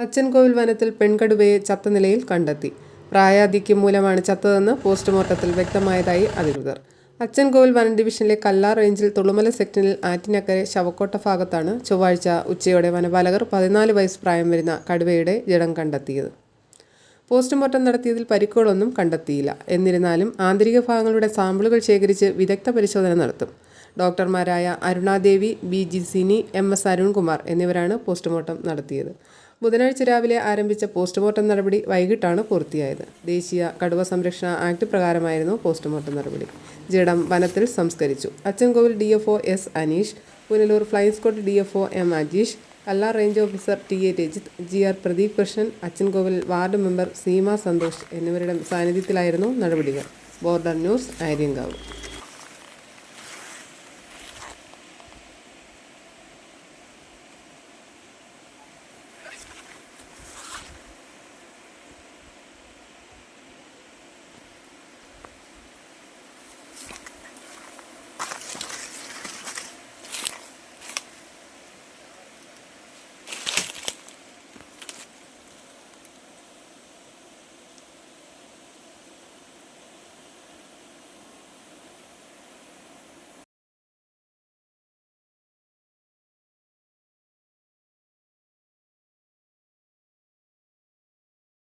അച്ചൻകോവിൽ വനത്തിൽ പെൺകടുവയെ ചത്ത നിലയിൽ കണ്ടെത്തി. പ്രായാധിക്യം മൂലമാണ് ചത്തതെന്ന് പോസ്റ്റ്മോർട്ടത്തിൽ വ്യക്തമായതായി അധികൃതർ. അച്ചൻകോവിൽ വനം ഡിവിഷനിലെ കല്ലാർ റേഞ്ചിൽ തുളുമല സെക്ഷനിൽ ആറ്റിനക്കരെ ശവക്കോട്ട ഭാഗത്താണ് ചൊവ്വാഴ്ച ഉച്ചയോടെ വനപാലകർ പതിനാല് വയസ്സ് പ്രായം വരുന്ന കടുവയുടെ ജഡം കണ്ടെത്തിയത്. പോസ്റ്റ്മോർട്ടം നടത്തിയതിൽ പരിക്കുകളൊന്നും കണ്ടെത്തിയില്ല. എന്നിരുന്നാലും ആന്തരിക ഭാഗങ്ങളുടെ സാമ്പിളുകൾ ശേഖരിച്ച് വിദഗ്ധ പരിശോധന നടത്തും. ഡോക്ടർമാരായ Arunadevi B. G Sini M. S. Arunkumar എന്നിവരാണ് പോസ്റ്റ്മോർട്ടം നടത്തിയത്. ബുധനാഴ്ച രാവിലെ ആരംഭിച്ച പോസ്റ്റ്മോർട്ടം നടപടി വൈകിട്ടാണ് പൂർത്തിയായത്. ദേശീയ കടുവ സംരക്ഷണ ആക്ട് പ്രകാരമായിരുന്നു പോസ്റ്റ്മോർട്ടം നടപടി. ജഡം വനത്തിൽ സംസ്കരിച്ചു. Achankovil D. F. O. S. Aneesh Punalur flying squad D. F. O. M. Ajeesh Kallar range officer T. A. Rajith G. R. Pradeep Krishnan Achankovil ward member Seema Santhosh എന്നിവരുടെ സാന്നിധ്യത്തിലായിരുന്നു നടപടികൾ. Border news Aryankavu